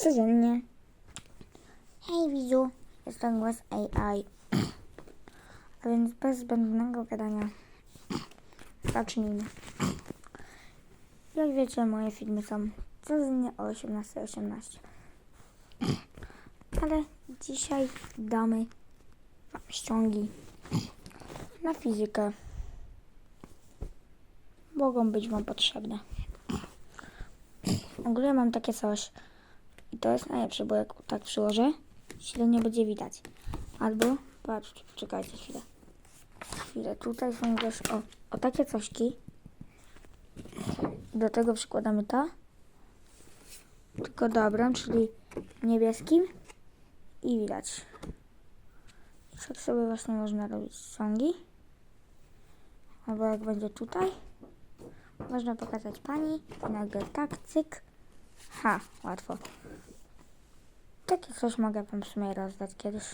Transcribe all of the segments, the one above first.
codziennie. Hej widzu, jestem głos AI. A więc bez zbędnego gadania zacznijmy. Jak wiecie, moje filmy są codziennie o 18.18. Ale dzisiaj damy wam ściągi na fizykę. Mogą być wam potrzebne. W ogóle mam takie coś. I to jest najlepsze, bo jak tak przyłożę, nie będzie widać. Albo, patrz, czekajcie chwilę. Chwilę, tutaj są też, o, o takie cośki. Do tego przykładamy to. Tylko dobrą, czyli niebieskim. I widać. I tak sobie właśnie można robić ciągi. Albo jak będzie tutaj. Można pokazać pani. Nagle tak, cyk. Ha, łatwo. Takie coś mogę wam w sumie rozdać kiedyś.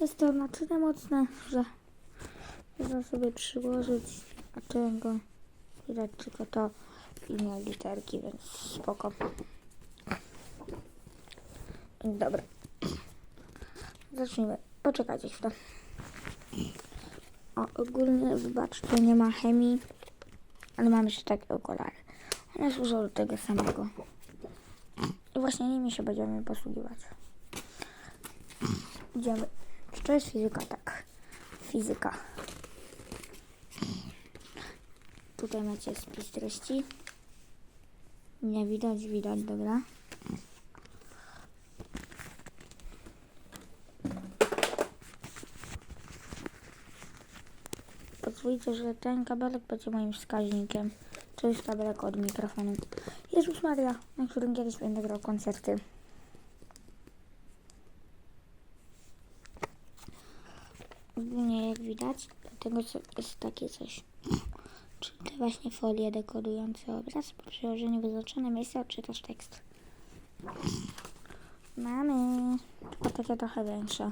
Jest to na tyle mocne, że można sobie przyłożyć, a czego widać tylko to i nie literki, więc spoko. Dobra. Zacznijmy. Poczekajcie chwilę. O, ogólnie wybaczcie, nie ma chemii, ale mam jeszcze takie okulary. One służą do tego samego. I właśnie nimi się będziemy posługiwać. Idziemy. Czy to jest fizyka? Tak. Fizyka. Tutaj macie spis treści. Nie widać, widać, dobra. Pozwólcie, że ten kabelek będzie moim wskaźnikiem. Jest kabelek od mikrofonu. Jezus Maria, na którym kiedyś będę grał koncerty. Ogólnie jak widać, dlatego jest takie coś. Czyli te właśnie folie dekodujące obraz. Po przełożeniu wyznaczone miejsce odczytasz tekst. Mamy tylko takie trochę większe.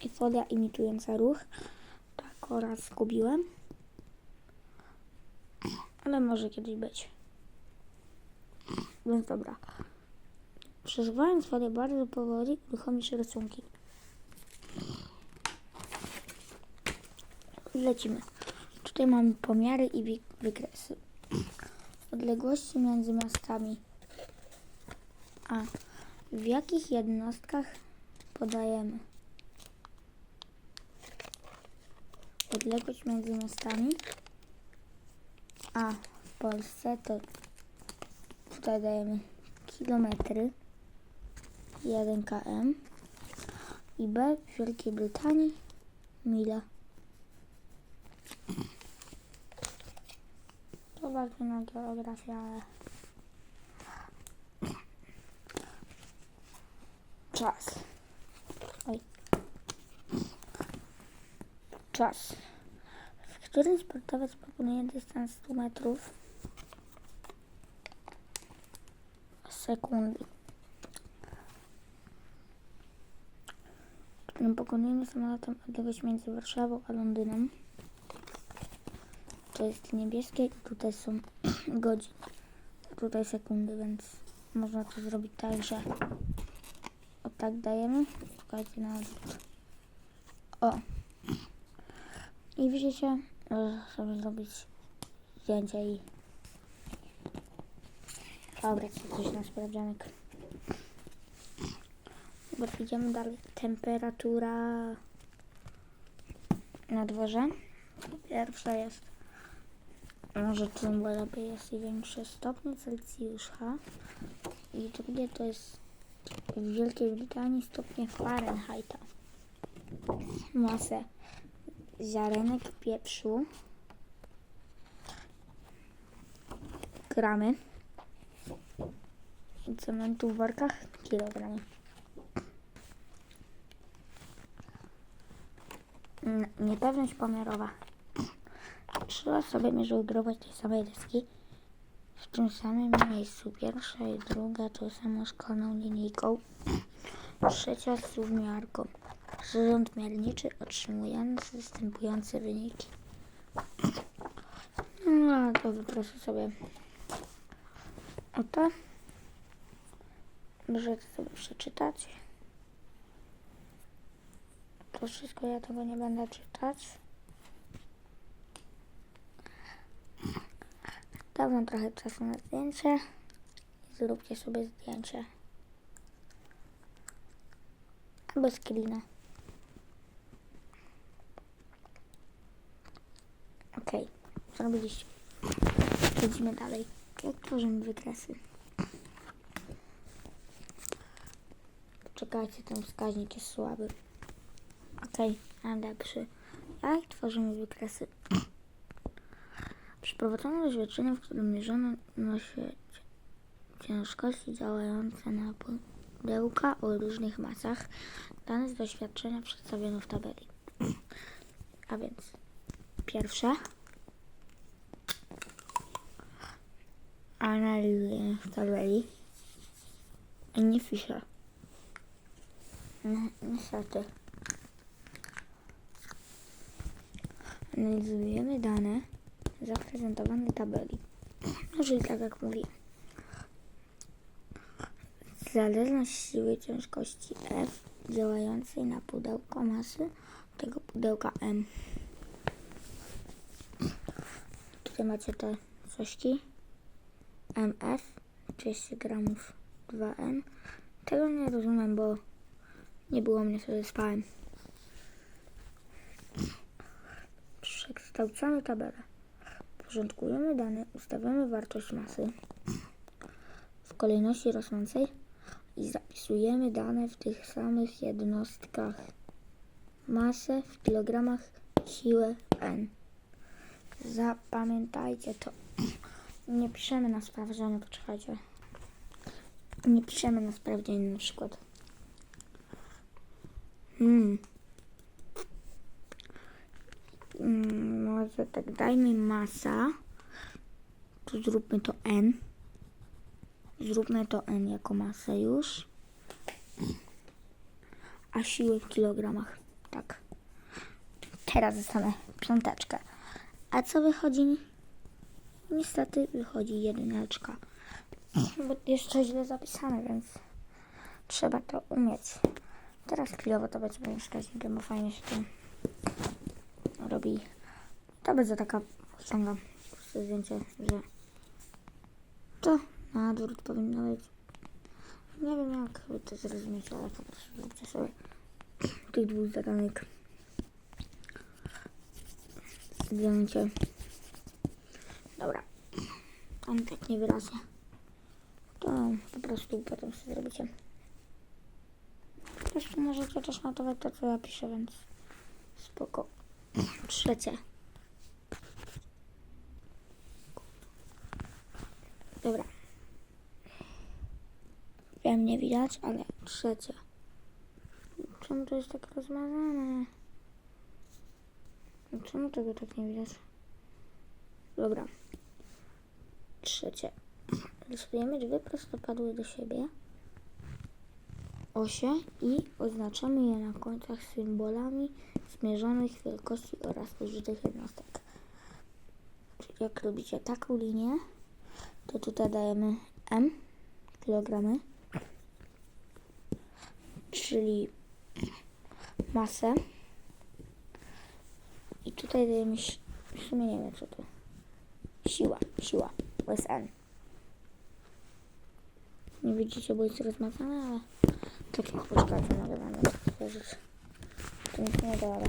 I folia imitująca ruch. Tak oraz zgubiłem. Ale może kiedyś być. Więc dobra. Przeżywając folię bardzo powoli, uruchomisz rysunki. Lecimy. Tutaj mamy pomiary i wykresy. Odległości między miastami. A w jakich jednostkach podajemy? Odległość między miastami. A w Polsce to tutaj dajemy kilometry 1 km i B w Wielkiej Brytanii mile. To ważne na geografię, ale czas. Oj. Czas. Którym sportowiec pokonuje dystans 100 metrów sekundy. Którym pokonujemy samolotem odległość między Warszawą a Londynem. To jest niebieskie i tutaj są godziny. Tutaj sekundy, więc można to zrobić tak, że o tak dajemy. Czekajcie na odwrót. O. I widzicie, sobie zrobić zdjęcie i co coś na sprawdzianek. Dobra, idziemy dalej. Temperatura na dworze. Pierwsza jest, może tym lepiej jest większe stopnie Celsjusza. I drugie to jest w Wielkiej Brytanii stopnie Fahrenheita. Masę ziarenek pieprzu. Gramy i cementu w workach kilogram. N- Niepewność pomiarowa. Trzy osoby mierzyły grubość tej samej deski w tym samym miejscu. Pierwsza i druga tą samą szkolną linijką. Trzecia z rówmiarką. Przyrząd mierniczy otrzymujący następujące wyniki. No, to po prostu sobie Oto. Możecie sobie przeczytać. To wszystko ja tego nie będę czytać. Dam wam trochę czasu na zdjęcie. Zróbcie sobie zdjęcie. Albo screena. Okej, zrobiliście. Przejdźmy dalej. Jak tworzymy wykresy? Czekajcie, ten wskaźnik jest słaby. Okej, okay, lepszy. Jak tworzymy wykresy? Przeprowadzono doświadczenie, w którym mierzono się ciężkości działające na pudełka o różnych masach. Dane z doświadczenia przedstawiono w tabeli. A więc pierwsze analizuję w tabeli nie piszę. Ni- Niestety. Analizujemy dane zaprezentowane w tabeli. No, czyli tak jak mówię. Zależność siły ciężkości F działającej na pudełko masy tego pudełka M. Tutaj macie te cośki. MF 200 gramów 2M. Tego nie rozumiem, bo nie było mnie sobie spałem. Przekształcamy tabelę. Porządkujemy dane, ustawiamy wartość masy w kolejności rosnącej i zapisujemy dane w tych samych jednostkach. Masę w kilogramach, siłę N. Zapamiętajcie to. Nie piszemy na sprawdzianie, poczekajcie. Nie piszemy na sprawdzianie na przykład. Hmm. Mm, może tak dajmy masa. Tu zróbmy to N. Zróbmy to N jako masę już. A siły w kilogramach. Tak. Teraz dostanę piąteczkę. A co wychodzi? Niestety wychodzi jedyneczka. Bo jeszcze źle zapisane, więc trzeba to umieć. Teraz chwilowo to będzie moim wskaźnikiem, bo fajnie się to robi. To będzie taka, ściągam zdjęcie, że to na odwrót powinno być. Nie wiem jak to zrozumieć, ale po prostu zróbcie sobie tych dwóch zadanek. Zdjęcie. Tam tak niewyraźnie. To po prostu potem sobie zrobicie. Zresztą możecie też notować to, co ja piszę, więc spoko. Trzecie. Dobra. Wiem, nie widać, ale trzecie. Czemu to jest tak rozmazane? Czemu tego tak nie widać? Dobra. Trzecie. Rysujemy dwie prostopadłe do siebie osie i oznaczamy je na końcach symbolami zmierzonych wielkości oraz użytych jednostek. Jak robicie taką linię, to tutaj dajemy M kilogramy, czyli masę. I tutaj dajemy, w sumie nie wiem co to, siła, siła, to jest N. Nie widzicie, bo jest rozmazane, ale jak poczekajcie, mogę wam to powiedzieć. To nic nie da, ale...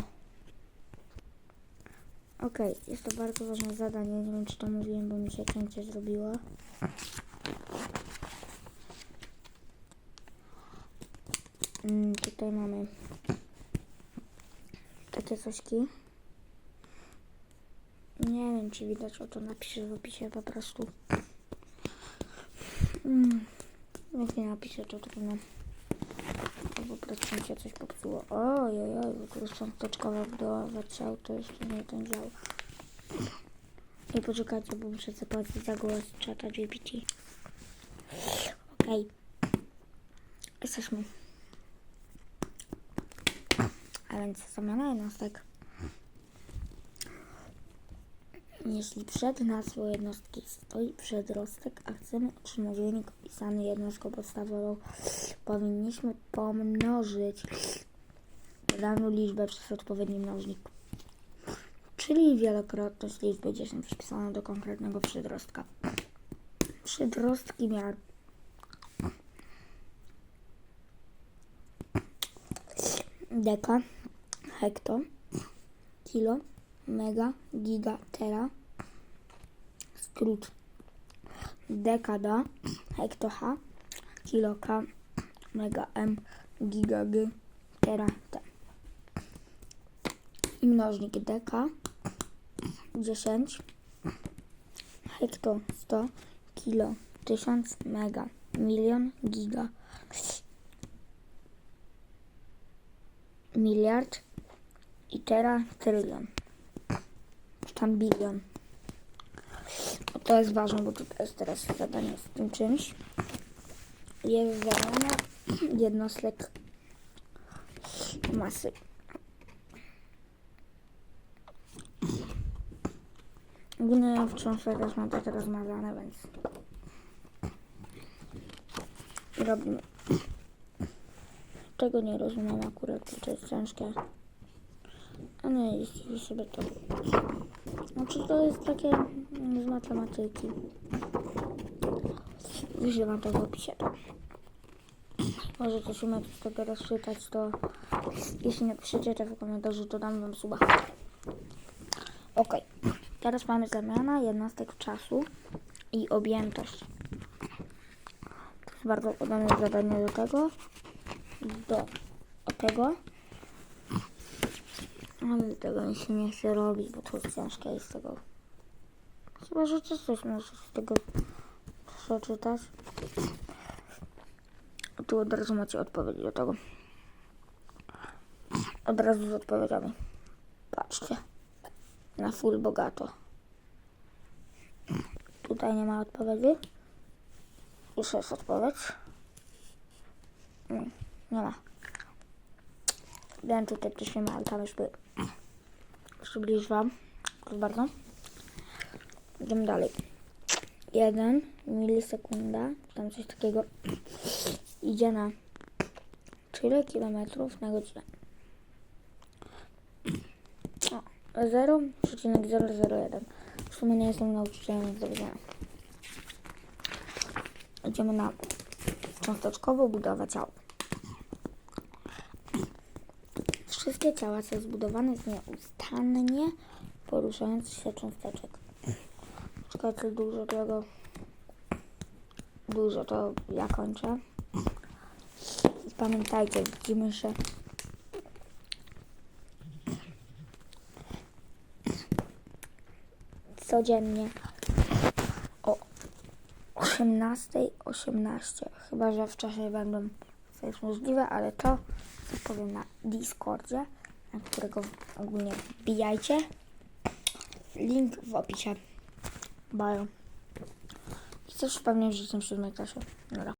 Okej, jest to bardzo ważne zadanie, nie wiem czy to mówiłem, bo mi się cięcie zrobiło. Mm, tutaj mamy takie cośki. Nie wiem, czy widać, o to napiszę w opisie po prostu. Mm, jak nie napiszę, to trudno. Prostu mi się coś popsuło. Oj, oj, oj, bo tu już cząsteczkowa budowa ciał, to jeszcze nie ten dział. I poczekajcie, bo muszę zapłacić za głos czata GPT. Okej. Jesteśmy. A więc zamiana jednostek. Jeśli przed nazwą jednostki stoi przedrostek, a chcemy otrzymać wynik opisany jednostką podstawową, powinniśmy pomnożyć daną liczbę przez odpowiedni mnożnik. Czyli wielokrotność liczby 10 przypisaną do konkretnego przedrostka. Przedrostki miar deka, hekto, kilo, mega, giga, tera, skrót dekada, hekto H, kilo K, mega M, giga G, tera T. I mnożnik deka 10, hekto 100, kilo 1000, mega, milion, giga, miliard i tera trylion. Tam bilion. To jest ważne, bo tutaj jest teraz zadanie z tym czymś. Jest zamiana jednostek masy. Ogólnie w książce też mam to rozmazane, więc robimy. Czego nie rozumiem akurat, to jest ciężkie. A nie, jeśli sobie to... Znaczy to jest takie z matematyki. Wyślę wam to w opisie. To. Może coś umiecie z tego rozczytać, to jeśli nie piszecie w komentarzu, to dam wam suba. Ok, teraz mamy zamiana jednostek czasu i objętość. To jest bardzo podobne zadanie do tego, do tego. Ale tego mi się nie chce robić, bo to ciężkie jest tego. Chyba, że coś, coś możesz z tego przeczytać. Tu od razu macie odpowiedź do tego. Od razu z odpowiedziami. Patrzcie. Na full bogato. Tutaj nie ma odpowiedzi. Już jest odpowiedź. Nie, nie ma. Wiem, tutaj też nie ma, ale tam już by przybliżyłam. Proszę bardzo. Idziemy dalej. 1 milisekunda, tam coś takiego, idzie na tyle kilometrów na godzinę. O, 0,001. W sumie nie jestem nauczycielem, więc do. Idziemy na cząsteczkową budowę ciała. Wszystkie ciała są zbudowane z nieustannie poruszających się cząsteczek. Czekajcie, dużo tego. Dużo to ja kończę. I pamiętajcie, widzimy się. Codziennie o 18.18. 18. Chyba, że w czasie będą to jest możliwe, ale to powiem na Discordzie, na którego ogólnie wbijajcie. Link w opisie. Też pewnie w życiu siódmej klasie. Dobra.